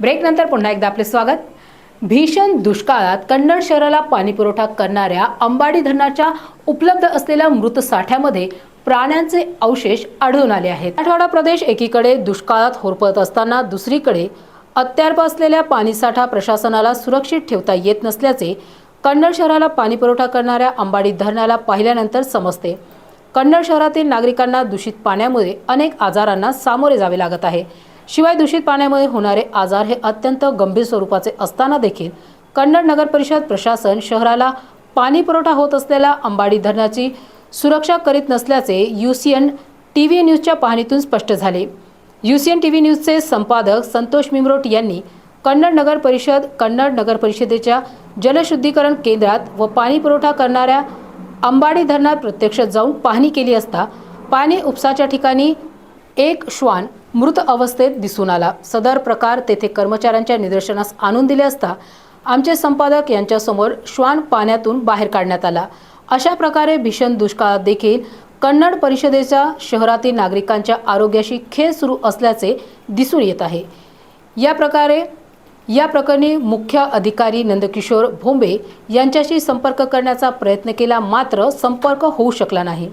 ब्रेकनंतर पुन्हा एकदा आपले स्वागत. भीषण दुष्काळात कन्नड शहराला पाणीपुरवठा करणाऱ्या अंबाडी धरणाच्या उपलब्ध असलेल्या मृत साठ्यामध्ये प्राण्यांचे अवशेष आढळून आले आहेत. मराठवाडा प्रदेश एकीकडे दुष्काळात होरपळत असताना दुसरीकडे अत्यार्प असलेल्या पाणीसाठा प्रशासनाला सुरक्षित ठेवता येत नसल्याचे कन्नड शहराला पाणीपुरवठा करणाऱ्या अंबाडी धरणाला पाहिल्यानंतर समजते. कन्नड शहरातील नागरिकांना दूषित पाण्यामुळे अनेक आजारांना सामोरे जावे लागत आहे. शिवाय दूषित पाण्यामुळे होणारे आजार हे अत्यंत गंभीर स्वरूपाचे असताना देखील कन्नड नगर परिषद प्रशासन शहराला पाणी पुरवठा होत असलेल्या अंबाडी धरणाची सुरक्षा करीत नसल्याचे U C N T V न्यूजच्या पाहणीतून स्पष्ट झाले. U C N T V न्यूजचे संपादक संतोष मिमरोट यांनी कन्नड नगर परिषद कन्नड नगर परिषदेच्या जलशुद्धीकरण केंद्रात व पाणी पुरवठा करणाऱ्या अंबाडी धरणात प्रत्यक्ष जाऊन पाहणी केली असता पाणी उपसाच्या ठिकाणी एक श्वान मृत अवस्थेत दिसून आला. सदर प्रकार तेथे कर्मचाऱ्यांच्या निदर्शनास आणून दिले असता आमचे संपादक यांच्यासमोर श्वान पाण्यातून बाहेर काढण्यात आला. अशा प्रकारे भीषण दुष्काळात देखील कन्नड परिषदेच्या शहरातील नागरिकांच्या आरोग्याशी खेळ सुरू असल्याचे दिसून येत आहे. या प्रकारे या प्रकरणी मुख्य अधिकारी नंदकिशोर भोंबे यांच्याशी संपर्क करण्याचा प्रयत्न केला मात्र संपर्क होऊ शकला नाही.